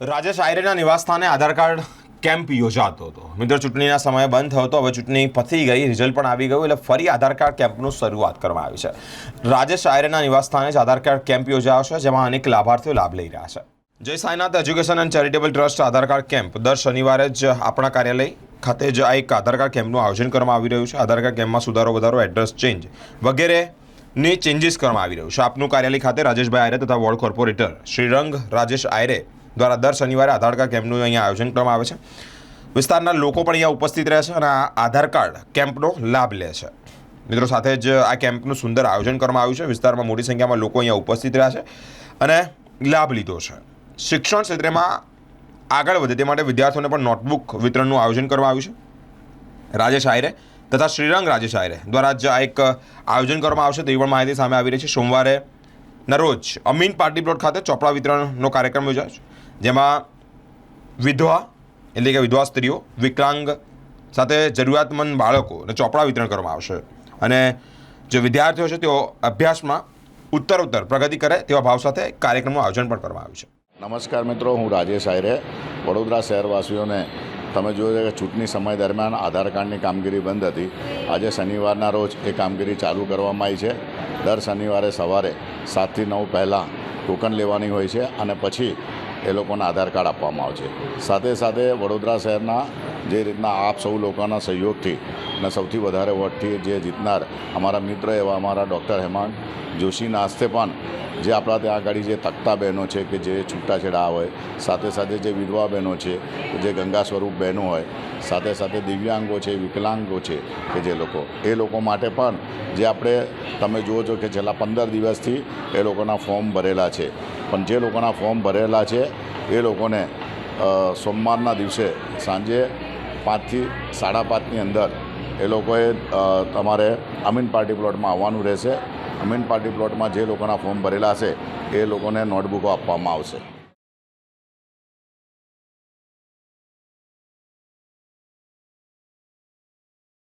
રાજેશ આયરેના નિવાસસ્થાને આધાર card camp યોજાતો હતો. મિત્ર, ચૂંટણીના સમયે બંધ થયો હતો હવે ચૂંટણી પતી ગઈ રિઝલ્ટ પણ આવી ગયું, એટલે ફરી આધાર કાર્ડ કેમ્પનું શરૂઆત કરવામાં આવી છે. રાજેશ આયરેના નિવાસસ્થાને જ આધાર કાર્ડ કેમ્પ યોજાયો છે, જેમાં અનેક લાભાર્થીઓ લાભ લઈ રહ્યા છે. Jai Sainath education and charitable trust Aadhaar card camp. દર શનિવારે જ આપણા કાર્યાલય ખાતે જ આ એક આધાર કાર્ડ કેમ્પનું આયોજન કરવામાં આવી રહ્યું છે. આધાર કાર્ડ કેમ્પમાં સુધારો વધારો, એડ્રેસ ચેન્જ વગેરે ની ચેન્જીસ કરવામાં આવી રહ્યું છે. આપનું કાર્યાલય ખાતે રાજેશભાઈ આયરે તથા વોર્ડ કોર્પોરેટર શ્રીરંગ રાજેશ આયરે દ્વારા દર શનિવારે આધાર કાર્ડ કેમ્પનું અહીંયા આયોજન કરવામાં આવે છે. વિસ્તારના લોકો પણ અહીંયા ઉપસ્થિત રહે છે અને આ આધાર કાર્ડ કેમ્પનો લાભ લે છે. મિત્રો સાથે જ આ કેમ્પનું સુંદર આયોજન કરવામાં આવ્યું છે. વિસ્તારમાં મોટી સંખ્યામાં લોકો અહીંયા ઉપસ્થિત રહ્યા છે અને લાભ લીધો છે. શિક્ષણ ક્ષેત્રમાં આગળ વધે તે માટે વિદ્યાર્થીઓને પણ નોટબુક વિતરણનું આયોજન કરવામાં આવ્યું છે. રાજેશ આયરે તથા શ્રીરંગ રાજેશ આયરે દ્વારા જ આ એક આયોજન કરવામાં આવશે તેવી પણ માહિતી સામે આવી રહી છે. સોમવારે ના રોજ અમીન પાર્ટી પ્લોટ ખાતે ચોપડા વિતરણનો કાર્યક્રમ યોજાયો છે. જેમાં વિધવા, એટલે કે વિધવા સ્ત્રીઓ, વિકલાંગ સાથે જરૂરિયાતમંદ બાળકોને ચોપડા વિતરણ કરવામાં આવશે. અને જે વિદ્યાર્થીઓ છે તેઓ અભ્યાસમાં ઉત્તર ઉત્તર પ્રગતિ કરે તેવા ભાવ સાથે કાર્યક્રમનું આયોજન પણ કરવામાં આવ્યું છે. નમસ્કાર મિત્રો, હું રાજેશ આયરે, વડોદરા શહેરવાસીઓને તમે જોયું કે ચૂંટણી સમય દરમિયાન આધાર કાર્ડની કામગીરી બંધ હતી. આજે શનિવારના રોજ એ કામગીરી ચાલુ કરવામાં આવી છે. દર શનિવારે સવારે સાતથી નવ પહેલાં ટોકન લેવાની હોય છે અને પછી એ લોકોના આધાર કાર્ડ આપવામાં આવશે સાથે સાથે વડોદરા શહેરના જે રીતના આપ સૌ લોકોના સહયોગથી અને સૌથી વધારે વોટથી જે જીતનાર અમારા મિત્ર એવા અમારા ડૉક્ટર હેમાંગ જોશીના હસ્તે પણ જે આપણા ત્યાં આગળ જે તકતા બહેનો છે કે જે છૂટાછેડા હોય, સાથે સાથે જે વિધવા બહેનો છે જે ગંગા સ્વરૂપ બહેનો હોય, સાથે સાથે દિવ્યાંગો છે, વિકલાંગો છે કે જે લોકો, એ લોકો માટે પણ જે આપણે તમે જુઓ છો કે છેલ્લા પંદર દિવસથી એ લોકોના ફોર્મ ભરેલા છે. પણ જે લોકોના ફોર્મ ભરેલા છે, એ લોકોને સોમવારના દિવસે સાંજે પાંચથી સાડા પાંચની અંદર એ લોકોએ તમારે અમીન પાર્ટી પ્લોટમાં આવવાનું રહેશે. અમીન પાર્ટી પ્લોટમાં જે લોકોના ફોર્મ ભરેલા હશે એ લોકોને નોટબુકો આપવામાં આવશે.